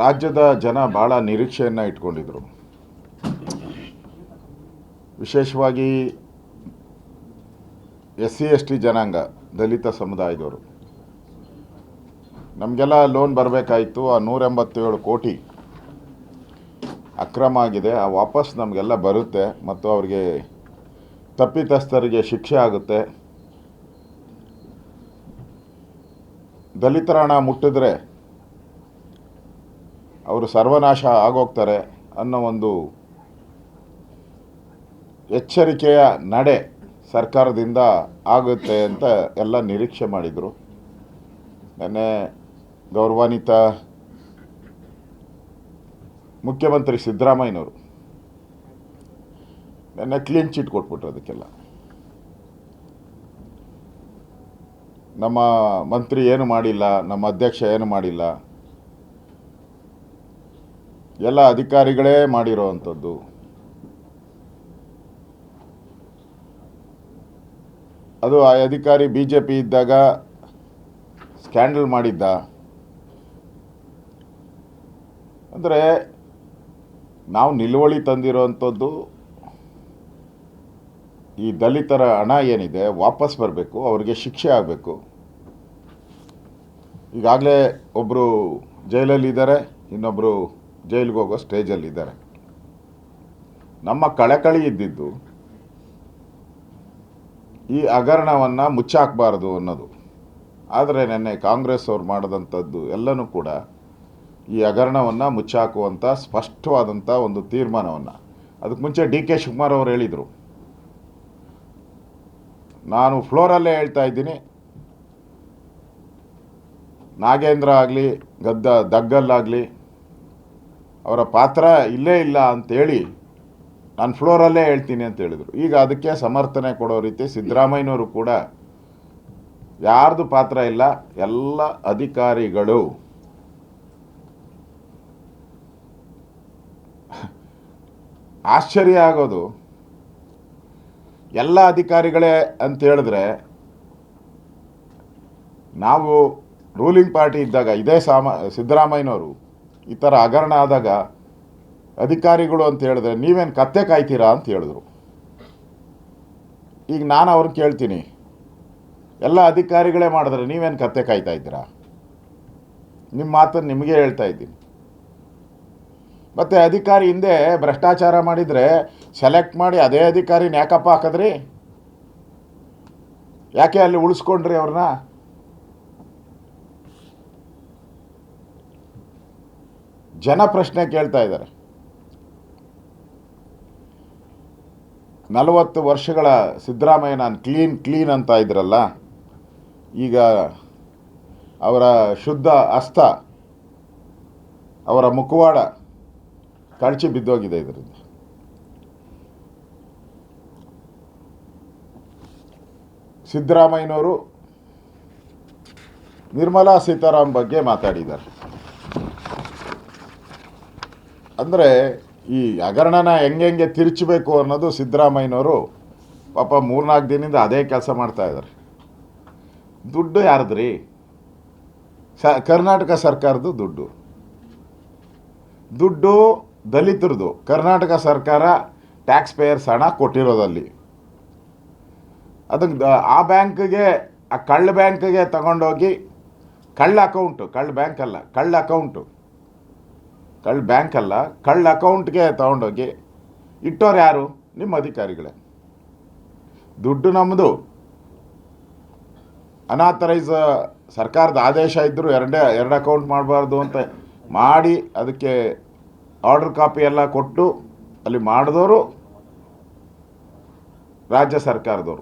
ರಾಜ್ಯದ ಜನ ಭಾಳ ನಿರೀಕ್ಷೆಯನ್ನು ಇಟ್ಕೊಂಡಿದ್ರು. ವಿಶೇಷವಾಗಿ ಎಸ್ ಸಿ ಎಸ್ ಟಿ ಜನಾಂಗ, ದಲಿತ ಸಮುದಾಯದವರು. ನಮಗೆಲ್ಲ ಲೋನ್ ಬರಬೇಕಾಯಿತು, ಆ ನೂರ ಎಂಬತ್ತೇಳು ಕೋಟಿ ಅಕ್ರಮ ಆಗಿದೆ, ಆ ವಾಪಸ್ ನಮಗೆಲ್ಲ ಬರುತ್ತೆ ಮತ್ತು ಅವ್ರಿಗೆ ತಪ್ಪಿತಸ್ಥರಿಗೆ ಶಿಕ್ಷೆ ಆಗುತ್ತೆ. ದಲಿತರ ಹಣ ಮುಟ್ಟಿದ್ರೆ ಅವರು ಸರ್ವನಾಶ ಆಗೋಗ್ತಾರೆ ಅನ್ನೋ ಒಂದು ಎಚ್ಚರಿಕೆಯ ನಡೆ ಸರ್ಕಾರದಿಂದ ಆಗುತ್ತೆ ಅಂತ ಎಲ್ಲ ನಿರೀಕ್ಷೆ ಮಾಡಿದರು. ನೆನ್ನೆ ಗೌರವಾನ್ವಿತ ಮುಖ್ಯಮಂತ್ರಿ ಸಿದ್ದರಾಮಯ್ಯನವರು ನೆನ್ನೆ ಕ್ಲೀನ್ ಚಿಟ್ ಕೊಟ್ಬಿಟ್ರು ಅದಕ್ಕೆಲ್ಲ. ನಮ್ಮ ಮಂತ್ರಿ ಏನು ಮಾಡಿಲ್ಲ, ನಮ್ಮ ಅಧ್ಯಕ್ಷ ಏನು ಮಾಡಿಲ್ಲ ಎಲ್ಲ ಅಧಿಕಾರಿಗಳೇ ಮಾಡಿರೋ ಅಂಥದ್ದು ಅದು ಆ ಅಧಿಕಾರಿ ಬಿ ಜೆ ಪಿ ಇದ್ದಾಗ ಸ್ಕ್ಯಾಂಡಲ್ ಮಾಡಿದ್ದ. ಅಂದರೆ ನಾವು ನಿಲುವಳಿ ತಂದಿರೋವಂಥದ್ದು ಈ ದಲಿತರ ಹಣ ಏನಿದೆ ವಾಪಸ್ ಬರಬೇಕು, ಅವರಿಗೆ ಶಿಕ್ಷೆ ಆಗಬೇಕು. ಈಗಾಗಲೇ ಒಬ್ಬರು ಜೈಲಲ್ಲಿದ್ದಾರೆ ಇನ್ನೊಬ್ಬರು ಜೈಲಿಗೆ ಹೋಗೋ ಸ್ಟೇಜಲ್ಲಿದ್ದಾರೆ ನಮ್ಮ ಕಳಕಳಿ ಇದ್ದಿದ್ದು ಈ ಹಗರಣವನ್ನು ಮುಚ್ಚಾಕಬಾರ್ದು ಅನ್ನೋದು. ಆದರೆ ನೆನ್ನೆ ಕಾಂಗ್ರೆಸ್ ಅವ್ರು ಮಾಡಿದಂಥದ್ದು ಎಲ್ಲನೂ ಕೂಡ ಈ ಹಗರಣವನ್ನು ಮುಚ್ಚಾಕುವಂಥ ಸ್ಪಷ್ಟವಾದಂಥ ಒಂದು ತೀರ್ಮಾನವನ್ನು. ಅದಕ್ಕೆ ಮುಂಚೆ ಡಿ ಕೆ ಶಿವಕುಮಾರ್ ಅವರು ಹೇಳಿದರು. ನಾನು ಫ್ಲೋರಲ್ಲೇ ಹೇಳ್ತಾ ಇದ್ದೀನಿ. ನಾಗೇಂದ್ರ ಆಗಲಿ, ಗದ್ದ ದಗ್ಗಲ್ಲಾಗಲಿ ಅವರ ಪಾತ್ರ ಇಲ್ಲೇ ಇಲ್ಲ ಅಂತೇಳಿ ನಾನು ಫ್ಲೋರಲ್ಲೇ ಹೇಳ್ತೀನಿ ಅಂತ ಹೇಳಿದರು. ಈಗ ಅದಕ್ಕೆ ಸಮರ್ಥನೆ ಕೊಡೋ ರೀತಿ ಸಿದ್ದರಾಮಯ್ಯನವರು ಕೂಡ ಯಾರ್ದು ಪಾತ್ರ ಇಲ್ಲ, ಎಲ್ಲ ಅಧಿಕಾರಿಗಳು ಆಶ್ಚರ್ಯ ಆಗೋದು. ಎಲ್ಲ ಅಧಿಕಾರಿಗಳೇ ಅಂತ ಹೇಳಿದ್ರೆ ನಾವು ರೂಲಿಂಗ್ ಪಾರ್ಟಿ ಇದ್ದಾಗ ಇದೇ ಸಾಮ, ಸಿದ್ದರಾಮಯ್ಯನವರು ಈ ಥರ ಹಗರಣ ಆದಾಗ ಅಧಿಕಾರಿಗಳು ಅಂತ ಹೇಳಿದ್ರೆ, ನೀವೇನು ಕತ್ತೆ ಕಾಯ್ತೀರಾ ಅಂತ ಹೇಳಿದ್ರು. ಈಗ ನಾನು ಅವ್ರನ್ನ ಕೇಳ್ತೀನಿ, ಎಲ್ಲ ಅಧಿಕಾರಿಗಳೇ ಮಾಡಿದ್ರೆ ನೀವೇನು ಕತ್ತೆ ಕಾಯ್ತಾ ಇದ್ದೀರಾ? ನಿಮ್ಮ ಮಾತನ್ನು ನಿಮಗೆ ಹೇಳ್ತಾ ಇದ್ದೀನಿ. ಮತ್ತು ಅಧಿಕಾರಿ ಹಿಂದೆ ಭ್ರಷ್ಟಾಚಾರ ಮಾಡಿದರೆ ಸೆಲೆಕ್ಟ್ ಮಾಡಿ ಅದೇ ಅಧಿಕಾರಿನ ಯಾಕಪ್ಪ ಹಾಕಿದ್ರಿ? ಯಾಕೆ ಅಲ್ಲಿ ಉಳಿಸ್ಕೊಂಡ್ರಿ ಅವ್ರನ್ನ? ಜನ ಪ್ರಶ್ನೆ ಕೇಳ್ತಾ ಇದ್ದಾರೆ. ನಲವತ್ತು ವರ್ಷಗಳ ಸಿದ್ದರಾಮಯ್ಯ ನಾನು ಕ್ಲೀನ್ ಕ್ಲೀನ್ ಅಂತ ಇದ್ರಲ್ಲ, ಈಗ ಅವರ ಶುದ್ಧ ಅಸ್ತ, ಅವರ ಮುಖವಾಡ ಕಳಚಿ ಬಿದ್ದೋಗಿದೆ ಇದರಿಂದ. ಸಿದ್ದರಾಮಯ್ಯನವರು ನಿರ್ಮಲಾ ಸೀತಾರಾಮ್ ಬಗ್ಗೆ ಮಾತಾಡಿದ್ದಾರೆ. ಅಂದರೆ ಈ ಹಗರಣನ ಹೆಂಗೆ ತಿರುಚಬೇಕು ಅನ್ನೋದು ಸಿದ್ದರಾಮಯ್ಯನವರು ಪಾಪ ಮೂರ್ನಾಲ್ಕು ದಿನದಿಂದ ಅದೇ ಕೆಲಸ ಮಾಡ್ತಾ ಇದ್ದಾರೆ. ದುಡ್ಡು ಯಾರದ್ರಿ? ಸ, ಕರ್ನಾಟಕ ಸರ್ಕಾರದ ದುಡ್ಡು. ದುಡ್ಡು ದಲಿತರದು ಕರ್ನಾಟಕ ಸರ್ಕಾರ ಟ್ಯಾಕ್ಸ್ ಪೇಯರ್ಸ್ ಹಣ ಕೊಟ್ಟಿರೋದಲ್ಲಿ. ಅದಕ್ಕೆ ಆ ಬ್ಯಾಂಕ್ಗೆ, ಆ ಕಳ್ಳ ಬ್ಯಾಂಕ್ಗೆ ತಗೊಂಡೋಗಿ, ಕಳ್ಳ ಅಕೌಂಟು ಕಳ್ಳ ಬ್ಯಾಂಕ್ ಅಲ್ಲ, ಕಳ್ಳ ಅಕೌಂಟು ಕಳ್ಳ ಬ್ಯಾಂಕ್ ಅಲ್ಲ ಕಳ್ಳ ಅಕೌಂಟ್ಗೆ ತಗೊಂಡೋಗಿ ಇಟ್ಟೋರು ಯಾರು? ನಿಮ್ಮ ಅಧಿಕಾರಿಗಳೇ. ದುಡ್ಡು ನಮ್ಮದು ಅನಾಥರೈಸ್ ಸರ್ಕಾರದ ಆದೇಶ ಇದ್ದರೂ ಎರಡೇ, ಎರಡು ಅಕೌಂಟ್ ಮಾಡಬಾರ್ದು ಅಂತ ಮಾಡಿ ಅದಕ್ಕೆ ಆರ್ಡರ್ ಕಾಪಿ ಎಲ್ಲ ಕೊಟ್ಟು ಅಲ್ಲಿ ಮಾಡಿದವರು ರಾಜ್ಯ ಸರ್ಕಾರದವರು.